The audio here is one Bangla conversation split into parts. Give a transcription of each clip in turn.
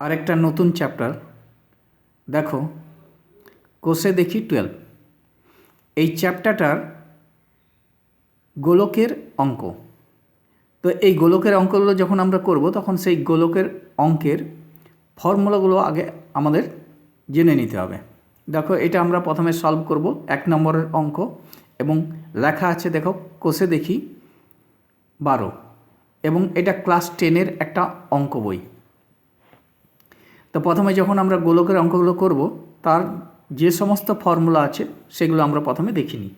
আরেকটা নতুন চ্যাপ্টার দেখো, কোষে দেখি টুয়েলভ এই চ্যাপ্টারটার গোলকের অঙ্ক। তো এই গোলকের অঙ্কগুলো যখন আমরা করব, তখন সেই গোলকের অঙ্কের ফর্মুলাগুলো আগে আমাদের জেনে নিতে হবে। দেখো, এটা আমরা প্রথমে সলভ করব এক নম্বরের অঙ্ক এবং লেখা আছে, দেখো, কোষে দেখি বারো। এবং এটা ক্লাস টেনের একটা অঙ্ক বই। তো প্রথমে যখন আমরা গোলকের অঙ্কগুলো করব, তার যে সমস্ত ফর্মুলা আছে, সেগুলো আমরা প্রথমে দেখিনি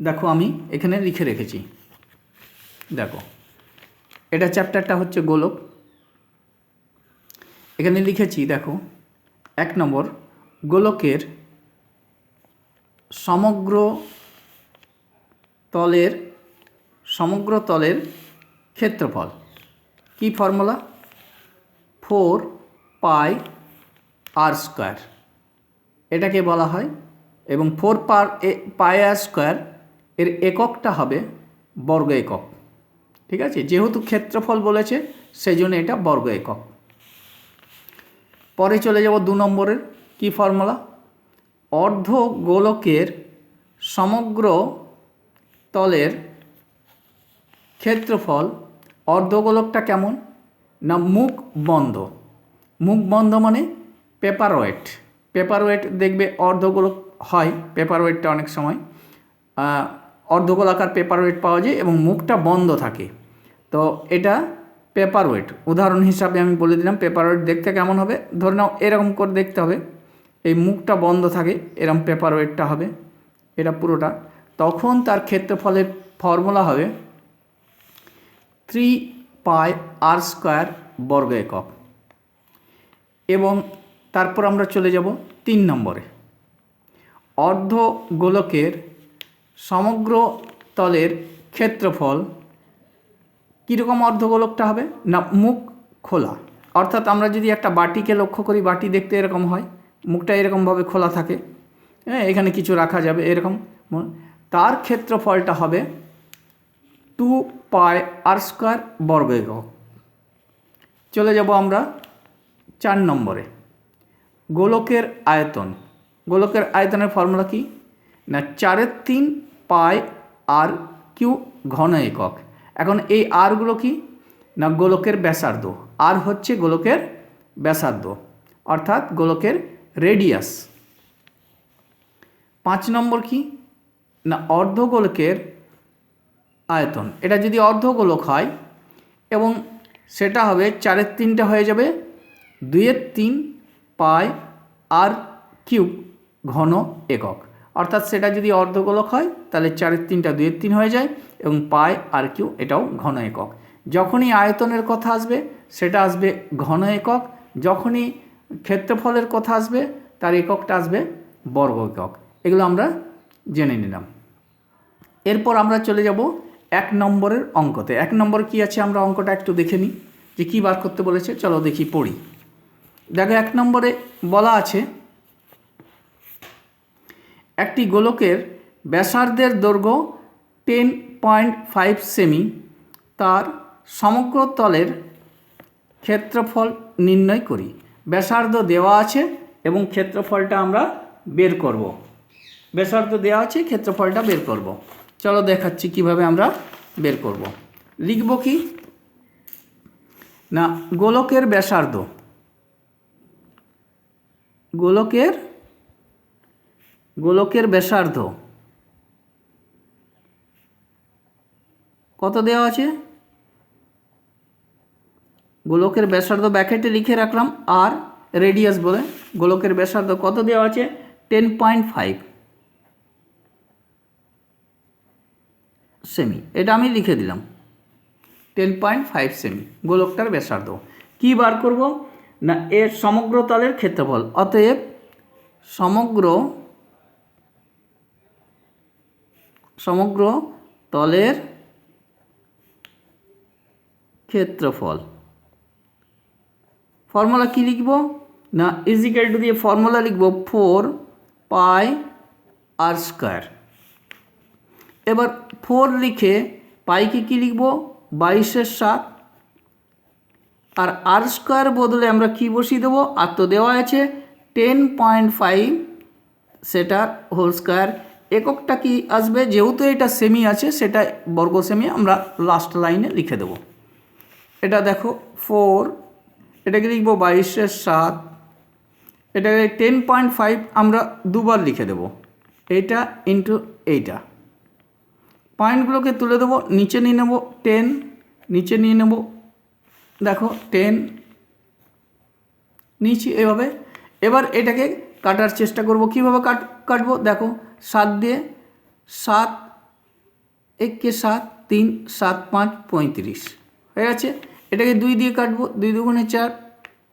দেখো, আমি এখানে লিখে রেখেছি। দেখো, এটা চ্যাপ্টারটা হচ্ছে গোলক। এখানে লিখেছি, দেখো, এক নম্বর, গোলকের সমগ্র তলের সমগ্র তলের ক্ষেত্রফল। কি formula? Four pi r square. এটাকে বলা হয় এবং ফোর পার পাই আর স্কোয়ার এর এককটা হবে বর্গ একক। ঠিক আছে? যেহেতু ক্ষেত্রফল বলেছে সেই জন্য এটা বর্গ একক। পরে চলে যাব দু নম্বরের কি ফর্মুলা? অর্ধ গোলকের সমগ্র তলের ক্ষেত্রফল অর্ধগোলকটা কেমন? না, মুখ বন্ধ। মুখ বন্ধ মানে পেপার ওয়েট পেপার ওয়েট দেখবে অর্ধগোলক হয় পেপার ওয়েটটা অনেক সময়। অর্ধগোলাকার পেপার ওয়েট পাওয়া যায় এবং মুখটা বন্ধ থাকে। তো এটা পেপার ওয়েট উদাহরণ হিসাবে আমি বলে দিলাম পেপার ওয়েট দেখতে কেমন হবে? ধরে নাও এরকম করে দেখতে হবে। এই মুখটা বন্ধ থাকে এরকম পেপার ওয়েটটা হবে, এটা পুরোটা। তখন তার ক্ষেত্রফলের ফর্মুলা হবে থ্রি পাই আর স্কোয়ার বর্গ একক। এবং তারপর আমরা চলে যাব তিন নম্বরে। অর্ধ গোলকের সমগ্র তলের ক্ষেত্রফল কীরকম অর্ধগোলকটা হবে? না, মুখ খোলা। অর্থাৎ আমরা যদি একটা বাটিকে লক্ষ্য করি, বাটি দেখতে এরকম হয়, মুখটা এরকমভাবে খোলা থাকে। হ্যাঁ এখানে কিছু রাখা যাবে এরকম। তার ক্ষেত্রফলটা হবে টু পাই আর স্কোয়ার বর্গ চলে যাব আমরা চার নম্বরে। গোলকের আয়তন। গোলকের আয়তনের ফর্মুলা কি? না, চারের তিন পাই আর কিউ ঘন একক। এখন এই আরগুলো কি? না, গোলকের ব্যাসার্ধ। আর হচ্ছে গোলকের ব্যাসার্ধ। অর্থাৎ গোলকের রেডিয়াস। পাঁচ নম্বর কি? না, অর্ধগোলকের আয়তন। এটা যদি অর্ধগোলক হয় এবং সেটা হবে চারের তিনটা হয়ে যাবে দুইয়ের তিন পাই আর কিউব ঘন একক। অর্থাৎ সেটা যদি অর্ধগোলক হয়, তাহলে চারের তিনটা দুইয়ের তিন হয়ে যায় এবং পাই আর কিউ এটাও ঘন একক। যখনই আয়তনের কথা আসবে, সেটা আসবে ঘন একক। যখনই ক্ষেত্রফলের কথা আসবে, তার এককটা আসবে বর্গ একক। এগুলো আমরা জেনে নিলাম। এরপর আমরা চলে যাব এক নম্বরের অঙ্কতে। এক নম্বর কি আছে? আমরা অঙ্কটা একটু দেখে নিই যে কী বার করতে বলেছে। চলো দেখি পড়ি। দেখো এক নম্বরে বলা আছে, একটি গোলকের ব্যাসার্ধের দৈর্ঘ্য টেন পয়েন্ট ফাইভ সেমি তার সমগ্র তলের ক্ষেত্রফল নির্ণয় করি। ব্যাসার্ধ দেওয়া আছে এবং ক্ষেত্রফলটা আমরা বের করব। ব্যাসার্ধ দেওয়া আছে, ক্ষেত্রফলটা বের করব। চলো দেখাচ্ছি কীভাবে আমরা বের করব। লিখব কি? না, গোলকের ব্যাসার্ধ। গোলকের গোলকের ব্যাসার্ধ। কত দেওয়া আছে? গোলকের ব্যাসার্ধ ব্যাকেটে লিখে রাখলাম আর রেডিয়াস বলে। গোলকের ব্যাসার্ধ কত দেওয়া আছে? Ten point five. সেমি। এটা আমি লিখে দিলাম। টেন পয়েন্ট ফাইভ সেমি। গোলকটার ব্যাসার্ধ। কী বার করব? না, এর সমগ্র তলের ক্ষেত্রফল। অতএব সমগ্র সমগ্র তলের ক্ষেত্রফল। ফর্মুলা কি লিখব? না ইজিক্যাল টু দিয়ে ফর্মুলা লিখব ফোর পাই আর স্কোয়ার এবার ফোর লিখে পাইকে কি লিখব? বাইশের সাত। আর আর স্কোয়ার বদলে আমরা কি বসিয়ে দেবো? আর তো দেওয়া আছে টেন পয়েন্ট ফাইভ সেটার হোল স্কোয়ার এককটা কি আসবে? যেহেতু এটা সেমি আছে, সেটা বর্গ সেমি আমরা লাস্ট লাইনে লিখে দেবো। এটা দেখো ফোর এটাকে লিখব বাইশের সাত। এটাকে টেন পয়েন্ট ফাইভ আমরা দুবার লিখে দেবো। এইটা ইন্টু এইটা। পয়েন্টগুলোকে তুলে দেবো, নিচে নিয়ে নেব টেন নিচে নিয়ে নেব দেখো টেন নিচে এভাবে। এবার এটাকে কাটার চেষ্টা করব। কীভাবে কাট, কাটবো? দেখো, সাত দিয়ে সাত এককে সাত, তিন, সাত, পাঁচ, পঁয়ত্রিশ। হয়ে গেছে? এটাকে দুই দিয়ে কাটবো, দুই দুগুণে চার,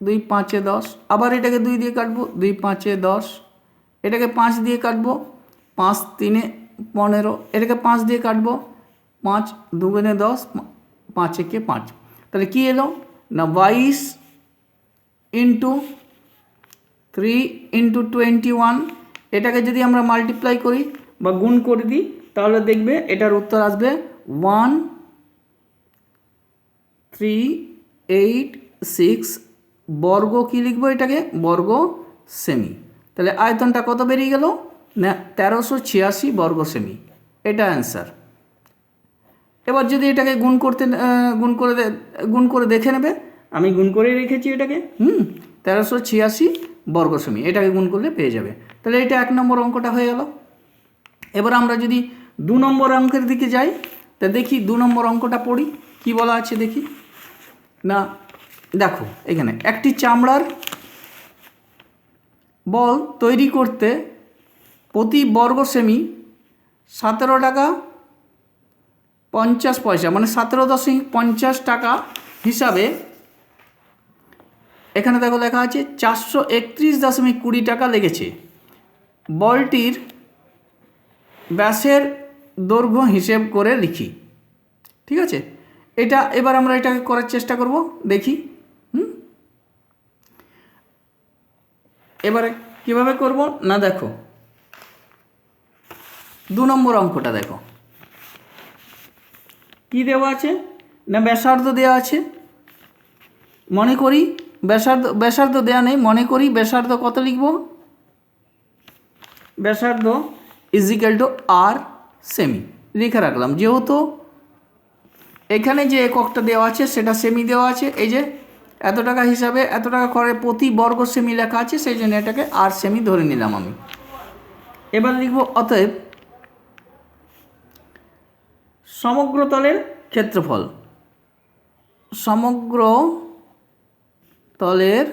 দুই পাঁচে দশ। আবার এটাকে দুই দিয়ে কাটবো, দুই পাঁচে দশ। এটাকে পাঁচ দিয়ে কাটবো, পাঁচ, তিনে পনেরো। এটাকে পাঁচ দিয়ে কাটবো, পাঁচ, দুগুণে দশ, পাঁচ, একে পাঁচ। তাহলে কী এলো? না বাইশ into three into twenty one এটাকে যদি আমরা মাল্টিপ্লাই করি বা গুণ করে দিই, তাহলে দেখবে এটার উত্তর আসবে ওয়ান থ্রি এইট সিক্স বর্গ কী লিখব এটাকে? বর্গ সেমি তাহলে আয়তনটা কত বেরিয়ে গেল? না, তেরোশো ছিয়াশি বর্গ সেমি এটা অ্যান্সার এবার যদি এটাকে গুণ করতে গুণ করে গুণ করে দেখে নেবে। আমি গুণ করে রেখেছি এটাকে? হুম তেরোশো ছিয়াশি বর্গ সেমি এটাকে গুণ করলে পেয়ে যাবে। তাহলে এটা এক নম্বর অঙ্কটা হয়ে গেল। এবার আমরা যদি দু নম্বর অঙ্কের দিকে যাই তা দেখি দু নম্বর অঙ্কটা পড়ি কি বলা আছে দেখি? না দেখো এখানে একটি চামড়ার বল তৈরি করতে প্রতি বর্গ সেমি সতেরো টাকা পঞ্চাশ পয়সা মানে সতেরো দশমিক পঞ্চাশ টাকা হিসাবে। এখানে দেখো লেখা আছে, চারশো একত্রিশ দশমিক কুড়ি টাকা লেগেছে। বলটির ব্যাসের দৈর্ঘ্য হিসেব করে লিখি। ঠিক আছে? এটা এবার আমরা এটাকে করার চেষ্টা করব, দেখি। হুম? এবারে কীভাবে করব? না দেখো। দু নম্বর অঙ্কটা দেখো। কি দেওয়া আছে? না ব্যাসার্ধ দেওয়া আছে? মনে করি ব্যাসার্ধ ব্যাসার্ধ দেওয়া নেই। মনে করি ব্যাসার্ধ কত লিখব? ব্যাসার্ধ ইজিক্যাল টু আর সেমি লিখে রাখলাম। যেহেতু এখানে যে এককটা দেওয়া আছে, সেটা সেমি দেওয়া আছে। এই যে এত টাকা হিসাবে এত টাকা করে প্রতি বর্গ সেমি লেখা আছে, সেই জন্য এটাকে আর সেমি ধরে নিলাম আমি। এবার লিখব, অতএব সমগ্র তলের ক্ষেত্রফল। সমগ্র তলের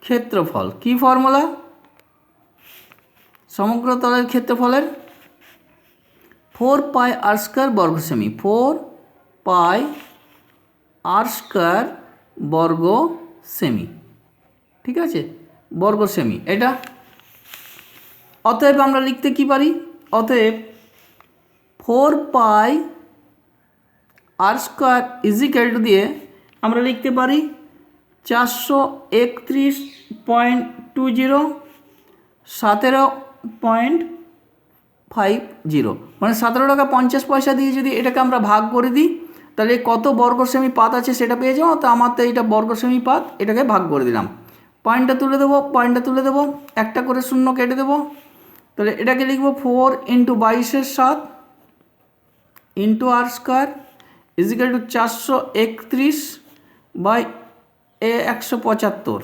ক্ষেত্রফল। কি ফর্মুলা? সমগ্র তলের ক্ষেত্রফলের ফোর পাই আর স্কোয়ার বর্গ সেমি ফোর পাই আর স্কোয়ার বর্গ সেমি ঠিক আছে? বর্গ সেমি এটা? অতএব আমরা লিখতে কি পারি? অতএব four pi r square equal to দিয়ে আমরা লিখতে পারি চারশো একত্রিশ পয়েন্ট টু জিরো সতেরো পয়েন্ট ফাইভ জিরো। মানে সতেরো টাকা পঞ্চাশ পয়সা দিয়ে যদি এটাকে আমরা ভাগ করে দিই, তাহলে কত বর্গ সেমি পাত আছে সেটা পেয়ে যাব? তো আমার তো এইটা বর্গ পাত, এটাকে ভাগ করে দিলাম। পয়েন্টটা তুলে দেবো, পয়েন্টটা তুলে দেবো, একটা করে শূন্য কেটে দেবো। তাহলে এটাকে লিখব ফোর ইন্টু বাইশের সাত into r square equal to চারশো একত্রিশ বাই এ একশো পঁচাত্তর।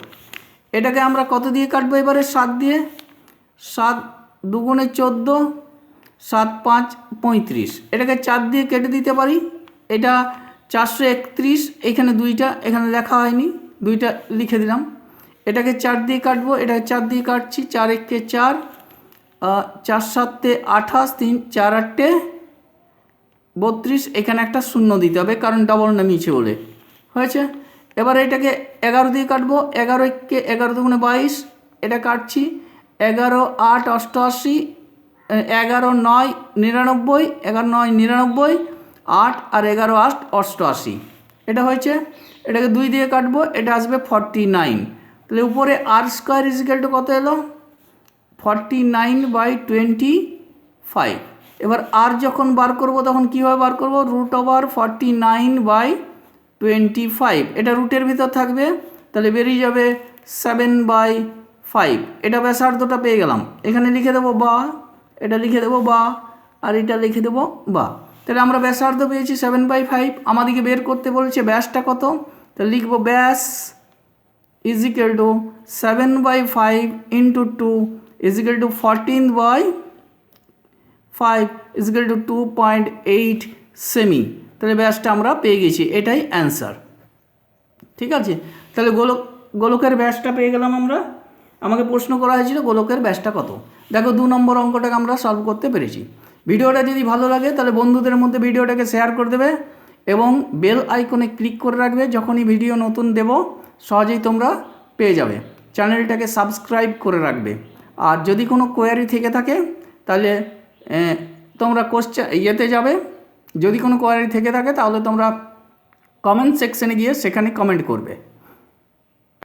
এটাকে আমরা কত দিয়ে কাটবো এবারে? সাত দিয়ে। সাত দুগুণে চোদ্দ, সাত পাঁচ পঁয়ত্রিশ। এটাকে চার দিয়ে কেটে দিতে পারি। এটা চারশো একত্রিশ, এখানে দুইটা, এখানে লেখা হয়নি, দুইটা লিখে দিলাম। এটাকে চার দিয়ে কাটবো, এটাকে চার দিয়ে কাটছি, চার একে চার চার সাতে আঠাশ, তিন, চার আটটে বত্রিশ, এখানে একটা শূন্য দিতে হবে, কারণ ডবল নামিয়েছে বলে। হয়েছে? এবার এটাকে এগারো দিয়ে কাটবো। এগারো একে এগারো দুগুণে বাইশ, এটা কাটছি। এগারো, আট, অষ্টআশি, এগারো, নয়, নিরানব্বই, এগারো, নয়, নিরানব্বই, আট আর এগারো, আট, অষ্টআশি। এটা হয়েছে? এটাকে দুই দিয়ে কাটবো, এটা আসবে ফর্টি নাইন তাহলে উপরে আর স্কোয়ার ইজিক্যাল টু কত এলো? Forty nine by twenty five এবার আর যখন বার করব, তখন কীভাবে বার করব? Root over forty nine by twenty five এটা রুটের ভিতর থাকবে, তাহলে বেরিয়ে যাবে সেভেন বাই ফাইভ এটা ব্যাসার্ধটা পেয়ে গেলাম। এখানে লিখে দেবো বা, এটা লিখে দেবো বা, আর এটা লিখে দেবো বা। তাহলে আমরা ব্যাসার্ধ পেয়েছি সেভেন বাই ফাইভ আমাদেরকে বের করতে বলছে ব্যাসটা কত? তাহলে লিখব ব্যাস is equal to 7 by 5 into 2 is equal to 14 by 5 is equal to 2.8 সেমি তাহলে ব্যাসটা আমরা পেয়ে গেছি, এটাই অ্যান্সার ঠিক আছে? তাহলে গোলক, গোলকের ব্যাসটা পেয়ে গেলাম আমরা। আমাকে প্রশ্ন করা হয়েছিল গোলকের ব্যাসটা কত? দেখো, দু নম্বর অঙ্কটাকে আমরা সলভ করতে পেরেছি। ভিডিওটা যদি ভালো লাগে, তাহলে বন্ধুদের মধ্যে ভিডিওটাকে শেয়ার করে দেবে এবং বেল আইকনে ক্লিক করে রাখবে। যখনই ভিডিও নতুন দেব, সহজেই তোমরা পেয়ে যাবে। চ্যানেলটাকে সাবস্ক্রাইব করে রাখবে। আর যদি কোনো কোয়ারি থেকে থাকে, তাহলে তোমরা কোশ্চেন ইয়েতে যাবে। যদি কোনো কোয়ারি থেকে থাকে, তাহলে তোমরা কমেন্ট সেকশানে গিয়ে সেখানে কমেন্ট করবে।